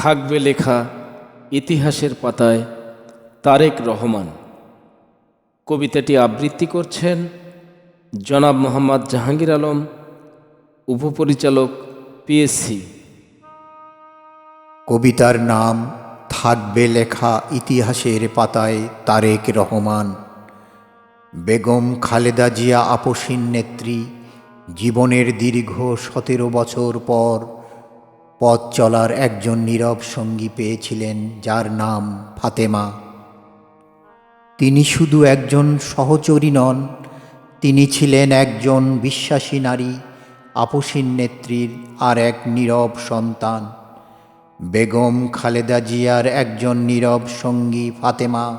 থাকবে লেখা ইতিহাসের পাতায় তারেক রহমান। কবিতাটি আবৃত্তি করছেন জনাব মোহাম্মদ জাহাঙ্গীর আলম, উপপরিচালক পিএসসি কবিতার নাম থাকবে লেখা ইতিহাসের পাতায় তারেক রহমান। বেগম খালেদা জিয়া আপসীন নেত্রী, জীবনের দীর্ঘ সতেরো বছর পর পথ চলার একজন নীরব সঙ্গী পেয়েছিলেন, যার নাম ফাতেমা। তিনি শুধু একজন সহচরী নন, তিনি ছিলেন একজন বিশ্বাসী নারী আপসীন নেত্রীর আর এক নীরব সন্তান। বেগম খালেদা জিয়ার একজন নীরব সঙ্গী ফাতেমা।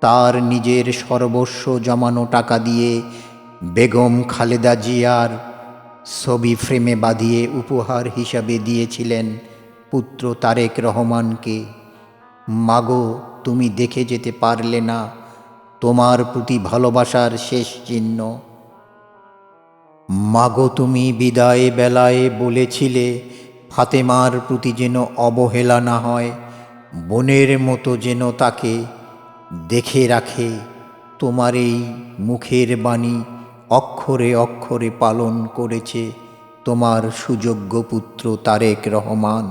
তার নিজের সর্বস্ব জমানো টাকা দিয়ে বেগম খালেদা জিয়ার ছবি ফ্রেমে বাঁধিয়ে উপহার হিসাবে দিয়েছিলেন পুত্র তারেক রহমানকে। মাগো, তুমি দেখে যেতে পারলে না, তোমার প্রতি ভালোবাসার শেষ চিহ্ন। মাগো, তুমি বিদায় বেলায় বলেছিলে, ফাতেমার প্রতি যেন অবহেলা না হয়, বোনের মতো যেন তাকে দেখে রাখে, তোমার এই মুখের বাণী অক্ষরে অক্ষরে পালন করেছে তোমার সুযোগ্য পুত্র তারেক রহমান।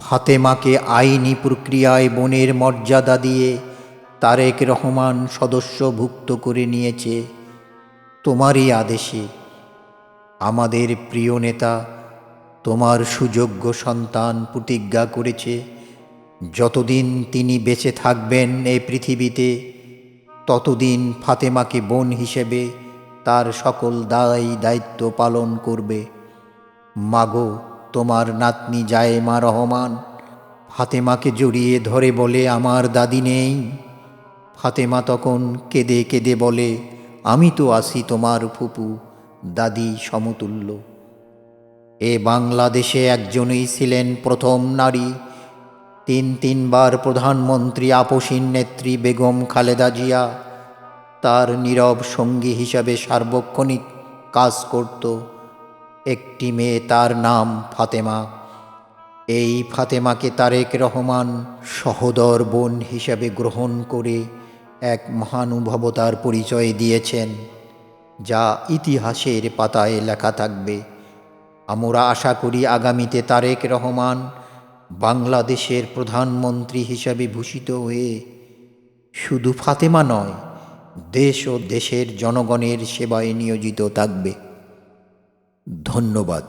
ফাতেমাকে আইনি প্রক্রিয়ায় বোনের মর্যাদা দিয়ে তারেক রহমান সদস্যভুক্ত করে নিয়েছে। তোমারই আদেশে, আমাদের প্রিয় নেতা তোমার সুযোগ্য সন্তান প্রতিজ্ঞা করেছে। যতদিন তিনি বেঁচে থাকবেন এই পৃথিবীতে ততদিন ফাতেমাকে বোন হিসেবে তার সকল দায় দায়িত্ব পালন করবে। মাগো, তোমার নাতনি জায়েমা রহমান, ফাতেমাকে জড়িয়ে ধরে বলে, আমার দাদি নেই। ফাতেমা তখন কেঁদে কেঁদে বলে, আমি তো আসি তোমার ফুপু, দাদি সমতুল্য। এ বাংলাদেশে একজনই ছিলেন প্রথম নারী তিন তিনবার প্রধানমন্ত্রী আপসীন নেত্রী বেগম খালেদা জিয়া তার নীরব সঙ্গী হিসাবে সার্বক্ষণিক কাজ করত। একটি মেয়ে তার নাম ফাতেমা। এই ফাতেমাকে তারেক রহমান সহদর বোন হিসাবে গ্রহণ করে এক মহানুভবতার পরিচয় দিয়েছেন, যা ইতিহাসের পাতায় লেখা থাকবে। আমরা আশা করি আগামীতে তারেক রহমান বাংলাদেশের প্রধানমন্ত্রী হিসাবে ভূষিত হয়ে শুধু ফাতেমা নয়, দেশ ও দেশের জনগণের সেবায় নিয়োজিত থাকবে। ধন্যবাদ।